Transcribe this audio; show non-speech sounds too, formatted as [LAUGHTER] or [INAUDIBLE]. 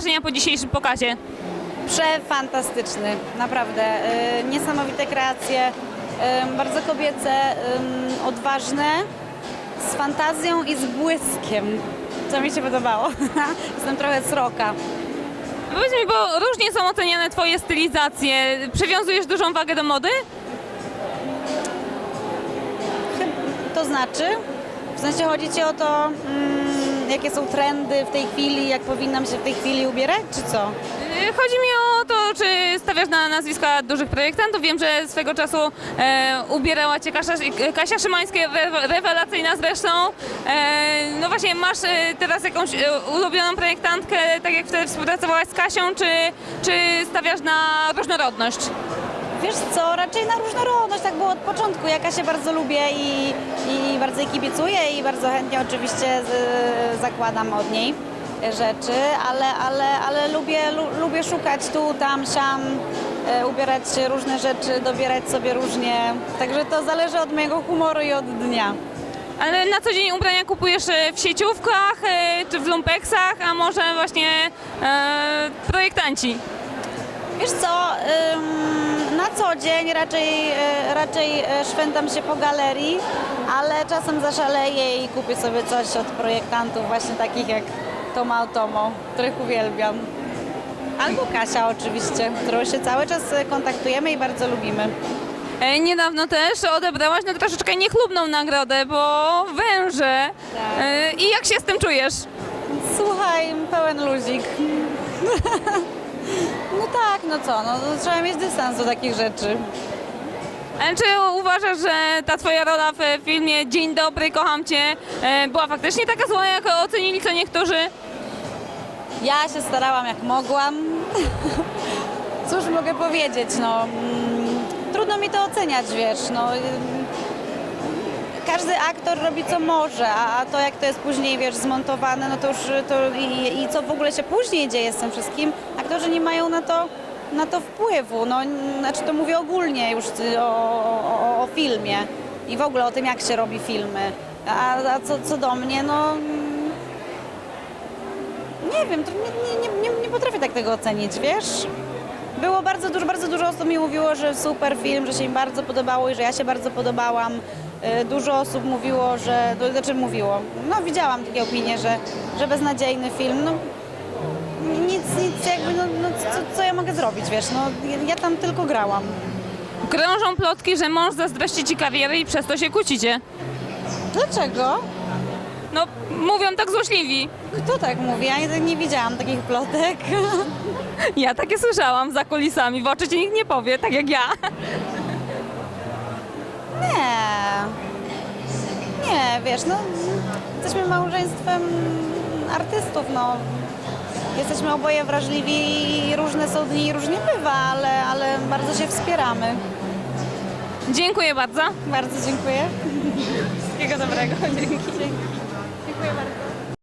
wrażenia po dzisiejszym pokazie? Przefantastyczny, naprawdę. Y, Niesamowite kreacje, y, bardzo kobiece, y, odważne, z fantazją i z błyskiem, co mi się podobało. [LAUGHS] Jestem trochę sroka. Powiedz mi, bo różnie są oceniane Twoje stylizacje. Przywiązujesz dużą wagę do mody? To znaczy? W sensie chodzi Ci o to, mm, jakie są trendy w tej chwili, jak powinnam się w tej chwili ubierać, czy co? Yy, Chodzi mi o to, czy stawiasz na nazwiska dużych projektantów. Wiem, że swego czasu e, ubierała Cię Kasia, Kasia Szymańska, re, rewelacyjna zresztą. E, no właśnie, masz e, teraz jakąś e, ulubioną projektantkę, tak jak wtedy współpracowałaś z Kasią, czy, czy stawiasz na różnorodność? Wiesz co, raczej na różnorodność, tak było od początku. Ja się bardzo lubię i, i bardzo jej kibicuję i bardzo chętnie oczywiście z, zakładam od niej rzeczy, ale, ale, ale lubię, lu, lubię szukać tu, tam, siam, e, ubierać różne rzeczy, dobierać sobie różnie. Także to zależy od mojego humoru i od dnia. Ale na co dzień ubrania kupujesz e, w sieciówkach, e, czy w lumpeksach, a może właśnie e, projektanci? Wiesz co, ym, co dzień raczej, e, raczej e, szwendam się po galerii, ale czasem zaszaleję i kupię sobie coś od projektantów właśnie takich jak Toma Tomo, których uwielbiam. Albo Kasia oczywiście, którą się cały czas e, kontaktujemy i bardzo lubimy. Niedawno też odebrałaś no troszeczkę niechlubną nagrodę, bo węże. Tak. I jak się z tym czujesz? Słuchaj, pełen luzik. [LAUGHS] No tak, no co, no to trzeba mieć dystans do takich rzeczy. Czy uważasz, że ta twoja rola w filmie Dzień dobry, kocham cię e, była faktycznie taka zła, jak ocenili co niektórzy? Ja się starałam jak mogłam. [LAUGHS] Cóż mogę powiedzieć, no. mm, Trudno mi to oceniać, wiesz, no. Każdy aktor robi co może, a to jak to jest później, wiesz, zmontowane, no to już to i, i co w ogóle się później dzieje z tym wszystkim, aktorzy nie mają na to, na to wpływu. No, znaczy to mówię ogólnie już y, o, o, o filmie i w ogóle o tym, jak się robi filmy. A, a co, co do mnie, no mm, nie wiem, to nie, nie, nie, nie potrafię tak tego ocenić, wiesz? Było bardzo dużo, bardzo dużo osób mi mówiło, że super film, że się im bardzo podobało i że ja się bardzo podobałam. Y, Dużo osób mówiło, że, to znaczy mówiło, no widziałam takie opinie, że, że beznadziejny film, no nic, nic jakby, no, no co, co ja mogę zrobić, wiesz, no ja, tam tylko grałam. Krążą plotki, że mąż zazdrości ci kariery i przez to się kłócicie. Dlaczego? No, mówią tak złośliwi. Kto tak mówi? Ja nie, nie widziałam takich plotek. [LAUGHS] Ja takie słyszałam za kulisami, w oczy ci nikt nie powie, tak jak ja. Nie, wiesz, no jesteśmy małżeństwem artystów, no. Jesteśmy oboje wrażliwi i różne są dni i różnie bywa, ale, ale bardzo się wspieramy. Dziękuję bardzo. Bardzo dziękuję. Wszystkiego dobrego. Dzięki. Dziękuję bardzo.